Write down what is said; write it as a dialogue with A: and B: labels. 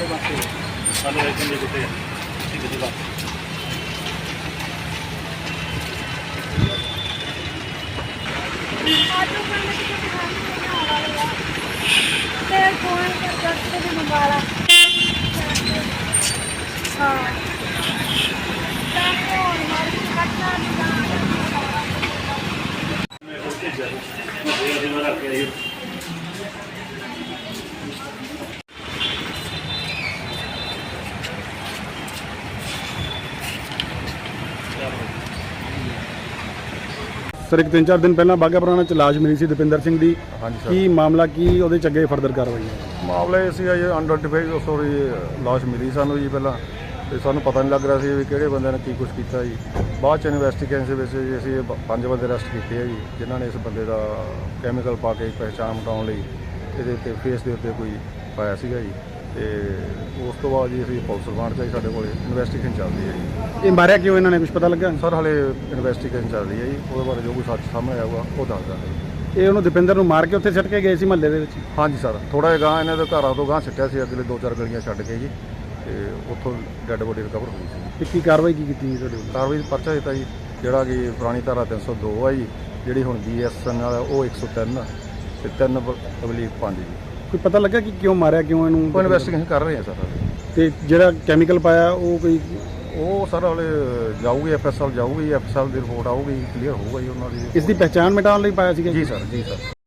A: ਪਰਲੇ ਪਾਸੇ
B: ਸਾਨੂੰ ਇਹ ਕਿੰਨੇ ਕਿਤੇ ਠੀਕ ਹੈ ਜੀ ਬਸ।
C: ਆਟੋ ਤੇ ਨੂੰ ਵਾਲੇ ਆ। ਤੇ ਫੋਨ ਕਰ ਜੱਟ ਦੇ ਮੰਗਾਲਾ ਹਾਂ। ਤਾਂ ਉਹ ਮਾਰ ਕੱਟਣਾ ਨਹੀਂ
B: ਮੈਂ ਉਹ ਭੇਜਿਆ ਸੀ ਇਹ ਜਿਵੇਂ ਰੱਖ ਕੇ ਆਈ
A: ਸਰ ਇੱਕ ਤਿੰਨ ਚਾਰ ਦਿਨ ਪਹਿਲਾਂ ਬਾਗਾ ਪੁਰਾਣਾ ਚ ਲਾਸ਼ ਮਿਲੀ ਸੀ ਦਪਿੰਦਰ ਸਿੰਘ ਦੀ।
D: ਹਾਂਜੀ ਸਰ।
A: ਕੀ ਮਾਮਲਾ ਕੀ ਉਹਦੇ ਚ ਅੱਗੇ ਫਰਦਰ ਕਾਰਵਾਈ ਹੈ?
D: ਮਾਮਲਾ ਇਹ ਸੀਗਾ ਜੀ ਅਨਡੈਂਟੀਫਾਈਡ ਸੋਰੀ ਲਾਸ਼ ਮਿਲੀ ਸਾਨੂੰ ਜੀ ਪਹਿਲਾਂ। ਤੇ ਸਾਨੂੰ ਪਤਾ ਨਹੀਂ ਲੱਗ ਰਿਹਾ ਸੀ ਵੀ ਕਿਹੜੇ ਬੰਦੇ ਨੇ ਕੀ ਕੁਝ ਕੀਤਾ ਜੀ। ਬਾਅਦ ਚ ਇਨਵੈਸਟੀਗੇਸ਼ਨ ਦੇ ਵਿੱਚ ਜੀ ਅਸੀਂ ਇਹ ਪ- ਪੰਜ ਬੰਦੇ ਅਰੈਸਟ ਕੀਤੇ ਆ ਜੀ ਜਿਨ੍ਹਾਂ ਨੇ ਇਸ ਬੰਦੇ ਦਾ ਕੈਮੀਕਲ ਪਾ ਕੇ ਪਹਿਚਾਣ ਮਿਟਾਉਣ ਲਈ ਇਹਦੇ ਉੱਤੇ ਫੇਸ ਦੇ ਉੱਤੇ ਕੋਈ ਪਾਇਆ ਸੀਗਾ ਜੀ। ਤੇ ਉਸ ਤੋਂ ਬਾਅਦ ਜੀ ਅਸੀਂ ਪੁਲਿਸ ਰਿਮਾਂਡ 'ਚ ਆਈ ਸਾਡੇ ਕੋਲੇ ਇਨਵੈਸਟੀਗੇਸ਼ਨ ਚੱਲਦੀ ਹੈ ਜੀ।
A: ਇਹ ਮਾਰਿਆ ਕਿਉਂ ਇਹਨਾਂ ਨੇ? ਕੁਝ ਪਤਾ ਲੱਗਾ?
D: ਸਰ ਹਲੇ ਇਨਵੈਸਟੀਗੇਸ਼ਨ ਚੱਲ ਰਹੀ ਹੈ ਜੀ। ਉਹਦੇ ਬਾਰੇ ਜੋ ਕੋਈ ਸੱਚ ਸਾਹਮਣੇ ਆਊਗਾ ਉਹ ਦੱਸ ਦਾਂਗੇ
A: ਇਹ ਉਹਨੂੰ ਦਪਿੰਦਰ ਨੂੰ ਮਾਰ ਕੇ ਉੱਥੇ ਸਿੱਟ ਕੇ ਗਏ ਸੀ ਮਹੱਲੇ ਦੇ ਵਿੱਚ?
D: ਹਾਂਜੀ ਸਰ ਥੋੜਾ ਜਿਹਾ ਗਾਂ ਇਹਨਾਂ ਦੇ ਘਰਾਂ ਤੋਂ ਗਾਂ ਸਿੱਟਿਆ ਸੀ ਅਗਲੇ ਦੋ ਚਾਰ ਗਲੀਆਂ ਛੱਡ ਕੇ ਜੀ ਤੇ ਉੱਥੋਂ ਡੈੱਡ ਬੋਡੀ ਰਿਕਵਰ ਹੋਈ ਸੀ।
A: ਤੇ ਕੀ ਕਾਰਵਾਈ ਕੀ ਕੀਤੀ ਜੀ ਤੁਹਾਡੇ ਵੱਲੋਂ?
D: ਕਾਰਵਾਈ ਦਾ ਪਰਚਾ ਦਿੱਤਾ ਜੀ ਜਿਹੜਾ ਕਿ ਪੁਰਾਣੀ ਧਾਰਾ 302 ਆ ਜੀ ਜਿਹੜੀ ਹੁਣ ਬੀਐਸਐਨ ਨਾਲ ਆ, ਉਹ 103 ਤੇ 3 ਅਬਲੀਕ 5 ਜੀ।
A: ਕੋਈ ਪਤਾ ਲੱਗਾ ਕਿ ਕਿਉਂ ਮਾਰਿਆ ਕਿਉਂ ਇਹਨੂੰ
D: ਉਹ ਇਨਵੈਸਟੀਗੇਸ਼ਨ ਕਰ ਰਹੇ ਆ ਸਰ
A: ਤੇ ਜਿਹੜਾ ਕੈਮੀਕਲ ਪਾਇਆ ਉਹ ਕੋਈ
D: ਉਹ ਸਰ ਹਲੇ ਜਾਊਗੀ ਐਫਐਸਐਲ ਜਾਊਗੀ ਐਫਐਸਐਲ ਦੀ ਰਿਪੋਰਟ ਆਊਗੀ ਕਲੀਅਰ ਹੋਊਗਾ ਜੀ ਉਹਨਾਂ ਦੀ
A: ਇਸ ਦੀ ਪਹਿਚਾਣ ਮਿਟਾਉਣ ਲਈ ਪਾਇਆ ਸੀਗਾ
D: ਜੀ? ਸਰ ਜੀ ਸਰ।